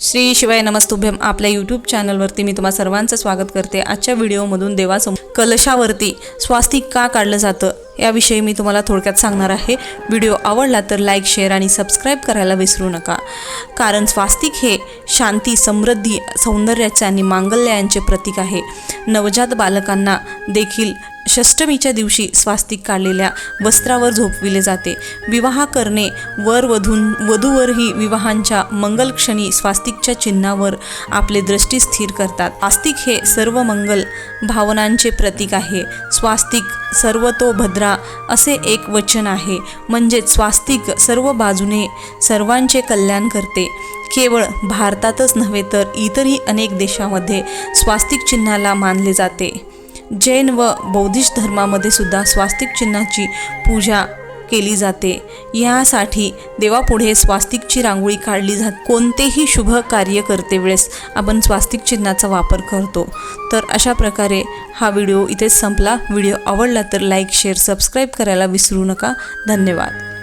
श्री शिवाय नमस्तुभ्यम. आपल्या यूट्यूब चॅनलवरती मी तुम्हा सर्वांचं स्वागत करते. आजच्या व्हिडिओमधून देवासमोर कलशावरती स्वास्तिक का काढलं जातं याविषयी मी तुम्हाला थोडक्यात सांगणार आहे. व्हिडिओ आवडला तर लाईक शेअर आणि सबस्क्राईब करायला विसरू नका. कारण स्वास्तिक हे शांती समृद्धी सौंदर्याचे आणि मांगल्याचे प्रतीक आहे. नवजात बालकांना देखील षष्टमीच्या दिवशी स्वास्तिक काढलेल्या वस्त्रावर झोपविले जाते. विवाह करणे वर वधून वधूवरही विवाहांच्या मंगलक्षणी स्वास्तिकच्या चिन्हावर आपले दृष्टी स्थिर करतात. स्वास्तिक हे सर्व मंगल भावनांचे प्रतीक आहे. स्वास्तिक सर्वतो भद्रा असे एक वचन आहे. म्हणजेच स्वास्तिक सर्व बाजूने सर्वांचे कल्याण करते. केवळ भारतातच नव्हे तर इतरही अनेक देशामध्ये स्वास्तिक चिन्हाला मानले जाते. जैन व बौद्धिस्ट धर्मामध्ये सुद्धा स्वास्तिक चिन्हाची पूजा केली जाते. यासाठी देवापुढे स्वास्तिकची रांगोळी काढली जात कोणतेही शुभ कार्य करते वेळेस आपण स्वास्तिक चिन्हाचा वापर करतो. तर अशा प्रकारे हा व्हिडिओ इथेच संपला. व्हिडिओ आवडला तर लाईक शेअर सबस्क्राईब करायला विसरू नका. धन्यवाद.